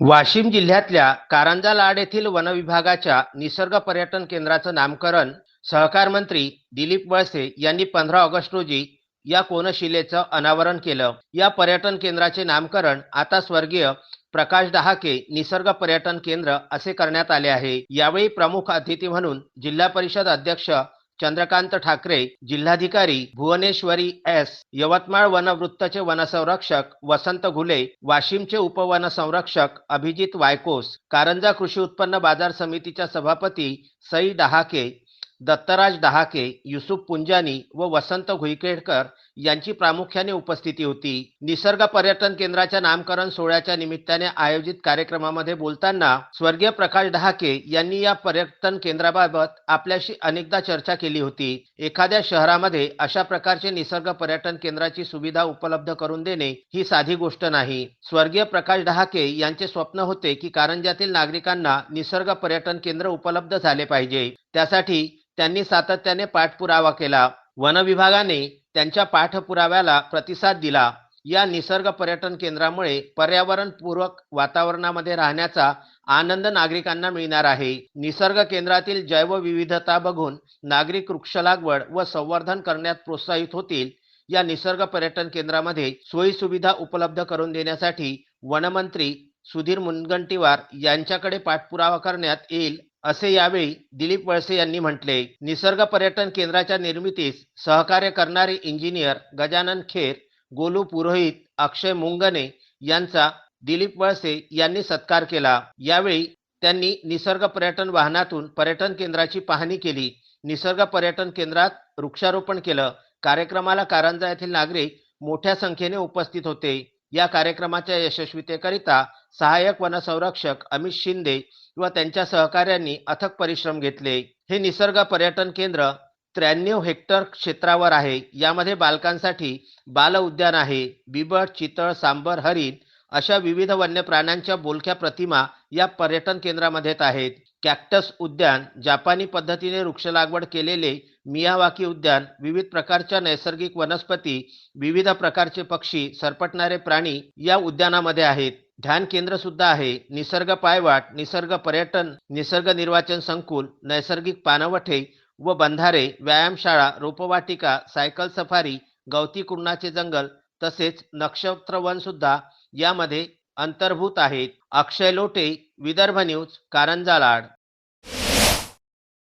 वाशिम जिल्ह्यातल्या कारंजा लाड येथील वनविभागाच्या निसर्ग पर्यटन केंद्राचं नामकरण सहकार मंत्री दिलीप वळसे यांनी पंधरा ऑगस्ट रोजी या कोनशिलेचं अनावरण केलं. या पर्यटन केंद्राचे नामकरण आता स्वर्गीय प्रकाश दहाके निसर्ग पर्यटन केंद्र असे करण्यात आले आहे. यावेळी प्रमुख अतिथी म्हणून जिल्हा परिषद अध्यक्ष चंद्रकांत ठाकरे जिल्हाधिकारी भुवनेश्वरी एस यवतमाळ वनवृत्तचे वनसंरक्षक वसंत घुले वाशिमचे उपवनसंरक्षक अभिजित वायकोस कारंजा कृषी उत्पन्न बाजार समितीच्या सभापती सई डहाके दत्तराज डहाके युसुफ पुंजानी व वसंत घुईकेडकर यांची प्रामुख्याने उपस्थिती होती. निसर्ग पर्यटन केंद्राच्या नामकरण सोहळ्याच्या निमित्ताने आयोजित कार्यक्रमामध्ये बोलताना स्वर्गीय प्रकाश डहाके यांनी या पर्यटन केंद्राबाबत आपल्याशी अनेकदा चर्चा केली होती. एखाद्या शहरामध्ये अशा प्रकारचे निसर्ग पर्यटन केंद्राची सुविधा उपलब्ध करून देणे ही साधी गोष्ट नाही. स्वर्गीय प्रकाश डहाके यांचे स्वप्न होते की कारंजातील नागरिकांना निसर्ग पर्यटन केंद्र उपलब्ध झाले पाहिजे. त्यासाठी त्यांनी सातत्याने पाठपुरावा केला. वन विभागाने त्यांच्या पाठपुराव्याला प्रतिसाद दिला. या निसर्ग पर्यटन केंद्रामुळे पर्यावरणपूरक वातावरणामध्ये राहण्याचा आनंद नागरिकांना मिळणार आहे. निसर्ग केंद्रातील जैवविविधता बघून नागरिक वृक्ष लागवड व संवर्धन करण्यात प्रोत्साहित होतील. या निसर्ग पर्यटन केंद्रामध्ये सोयी सुविधा उपलब्ध करून देण्यासाठी वनमंत्री सुधीर मुनगंटीवार यांच्याकडे पाठपुरावा करण्यात येईल. असे यावेळी दिलीप वळसे यांनी म्हटले निसर्ग पर्यटन केंद्राच्या निर्मितीस सहकार्य करणारे इंजिनियर गजानन खेर गोलू पुरोहित अक्षय मुंगने यांचा दिलीप वळसे यांनी सत्कार केला. यावेळी त्यांनी निसर्ग पर्यटन वाहनातून पर्यटन केंद्राची पाहणी केली. निसर्ग पर्यटन केंद्रात वृक्षारोपण केलं. कार्यक्रमाला कारंजा येथील नागरिक मोठ्या संख्येने उपस्थित होते. या कार्यक्रमाच्या यशस्वीतेकरिता सहाय्यक वनसंरक्षक अमित शिंदे व त्यांच्या सहकाऱ्यांनी अथक परिश्रम घेतले. हे निसर्ग पर्यटन केंद्र त्र्याण्णव हेक्टर क्षेत्रावर आहे. यामध्ये बालकांसाठी बाल उद्यान आहे. बिबट चितळ सांबर हरिण अशा विविध वन्य प्राण्यांच्या बोलक्या प्रतिमा या पर्यटन केंद्रामध्ये आहेत. कॅक्टस उद्यान जापानी पद्धतीने वृक्ष लागवड केलेले मियावाकी उद्यान विविध प्रकारच्या नैसर्गिक वनस्पती विविध प्रकारचे पक्षी सरपटणारे प्राणी या उद्यानामध्ये आहेत. ध्यान केंद्र सुद्धा आहे. निसर्ग पायवाट निसर्ग पर्यटन निसर्ग निर्वाचन संकुल नैसर्गिक पानवठे व बंधारे व्यायामशाळा रोपवाटिका सायकल सफारी गवती कुर्णाचे जंगल तसेच नक्षत्रवन सुद्धा यामध्ये अंतर्भूत आहेत. अक्षय लोटे विदर्भ न्यूज कारंजा लाड.